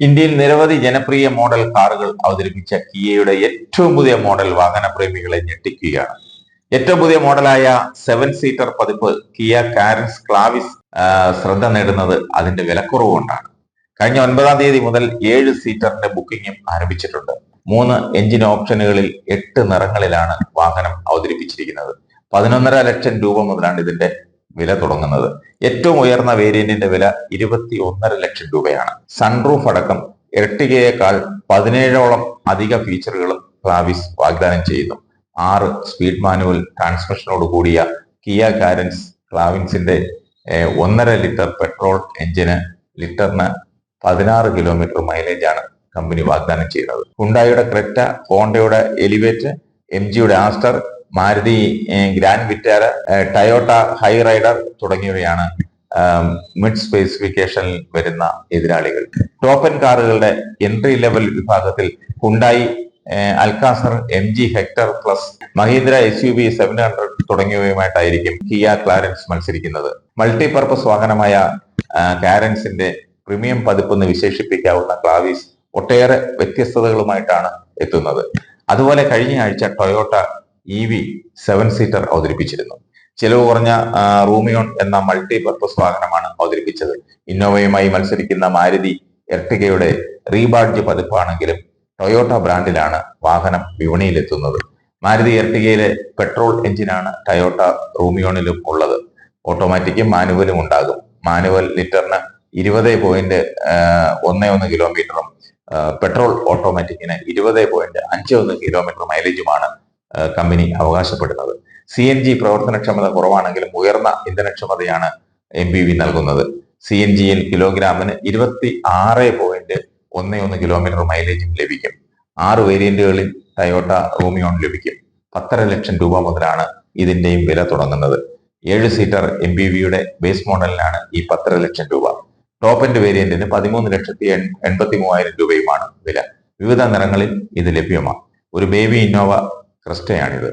ഇന്ത്യയിൽ നിരവധി ജനപ്രിയ മോഡൽ കാറുകൾ അവതരിപ്പിച്ച കിയയുടെ ഏറ്റവും പുതിയ മോഡൽ വാഹന പ്രേമികളെ ഞെട്ടിക്കുകയാണ്. ഏറ്റവും പുതിയ മോഡലായ സെവൻ സീറ്റർ പതിപ്പ് കിയ കാരൻസ് ക്ലാവിസ് ശ്രദ്ധ നേടുന്നത് അതിന്റെ വിലക്കുറവ് കൊണ്ടാണ് കഴിഞ്ഞ ഒൻപതാം തീയതി മുതൽ ഏഴ് സീറ്ററിന്റെ ബുക്കിംഗും ആരംഭിച്ചിട്ടുണ്ട്. മൂന്ന് എഞ്ചിൻ ഓപ്ഷനുകളിൽ എട്ട് നിറങ്ങളിലാണ് വാഹനം അവതരിപ്പിച്ചിരിക്കുന്നത്. പതിനൊന്നര ലക്ഷം രൂപ മുതലാണ് ഇതിന്റെ വില തുടങ്ങുന്നത്. ഏറ്റവും ഉയർന്ന വേരിയന്റിന്റെ വില ഇരുപത്തി ഒന്നര ലക്ഷം രൂപയാണ്. സൺറൂഫ് അടക്കം എർട്ടിഗയേക്കാൾ പതിനേഴോളം അധിക ഫീച്ചറുകളും ക്ലാവിസ് വാഗ്ദാനം ചെയ്യുന്നു. ആറ് സ്പീഡ് മാനുവൽ ട്രാൻസ്മിഷനോട് കൂടിയ കിയ കാരൻസ് ക്ലാവിൻസിന്റെ ഏഹ്, ഒന്നര ലിറ്റർ പെട്രോൾ എഞ്ചിന് ലിറ്ററിന് പതിനാറ് കിലോമീറ്റർ മൈലേജ് ആണ് കമ്പനി വാഗ്ദാനം ചെയ്യുന്നത്. ഹുണ്ടായുടെ ക്രെറ്റ ഹോണ്ടയുടെ എലിവേറ്റ് എം ജിയുടെ Astor Maruti Grand Vitara Toyota Hyryder തുടങ്ങിയവയാണ് മിഡ് സ്പെസിഫിക്കേഷനിൽ വരുന്ന എതിരാളികൾ. ടോപ്പൻ കാറുകളുടെ എൻട്രി ലെവൽ വിഭാഗത്തിൽ Hyundai Alcazar M G Hector Plus Mahindra S U V seven hundred തുടങ്ങിയവയുമായിട്ടായിരിക്കും Kia Carens മത്സരിക്കുന്നത്. മൾട്ടിപർപ്പസ് വാഹനമായ കാരൻസിന്റെ പ്രീമിയം പതിപ്പെന്ന് വിശേഷിപ്പിക്കാവുന്ന ക്ലാവീസ് ഒട്ടേറെ വ്യത്യസ്തതകളുമായിട്ടാണ് എത്തുന്നത്. അതുപോലെ കഴിഞ്ഞ ആഴ്ച Toyota E V seven seater അവതരിപ്പിച്ചിരുന്നു. ചിലവ് കുറഞ്ഞ റൂമിയോൺ എന്ന മൾട്ടി പർപ്പസ് വാഹനമാണ് അവതരിപ്പിച്ചത്. ഇന്നോവയുമായി മത്സരിക്കുന്ന മാരുതി എർട്ടിഗയുടെ റീബാഡ്ജ് പതിപ്പാണെങ്കിലും ടൊയോട്ട ബ്രാൻഡിലാണ് വാഹനം വിപണിയിലെത്തുന്നത്. മാരുതി എർട്ടിഗയിലെ പെട്രോൾ എഞ്ചിനാണ് ടൊയോട്ട റൂമിയോണിലും ഉള്ളത്. ഓട്ടോമാറ്റിക്കും മാനുവലും ഉണ്ടാകും. മാനുവൽ ലിറ്ററിന് ഇരുപത് പോയിന്റ് ഒന്ന് ഒന്ന് കിലോമീറ്ററും പെട്രോൾ ഓട്ടോമാറ്റിക്കിന് ഇരുപത് പോയിന്റ് അഞ്ച് ഒന്ന് കിലോമീറ്റർ മൈലേജുമാണ് കമ്പനി അവകാശപ്പെടുന്നത്. സി എൻ ജി പ്രവർത്തനക്ഷമത കുറവാണെങ്കിലും ഉയർന്ന ഇന്ധനക്ഷമതയാണ് എം പി വി നൽകുന്നത്. സി എൻ ജിയിൽ കിലോഗ്രാമിന് ഇരുപത്തി ആറ് പോയിന്റ് ഒന്ന് ഒന്ന് കിലോമീറ്റർ മൈലേജും ലഭിക്കും. ആറ് വേരിയന്റുകളിൽ ടയോട്ട റൂമിയോൺ ലഭിക്കും. പത്തര ലക്ഷം രൂപ മുതലാണ് ഇതിന്റെയും വില തുടങ്ങുന്നത്. ഏഴ് സീറ്റർ എം പി വിയുടെ ബേസ് മോഡലിനാണ് ഈ പത്തര ലക്ഷം രൂപ. ടോപ്പ് എൻഡ് വേരിയന്റിന് പതിമൂന്ന് ലക്ഷത്തി എൺ- എൺപത്തി മൂവായിരം രൂപയുമാണ് വില. വിവിധ നിറങ്ങളിൽ ഇത് ലഭ്യമാണ്. ഒരു ബേബി ഇന്നോവ ക്രിസ്റ്റയാണിത്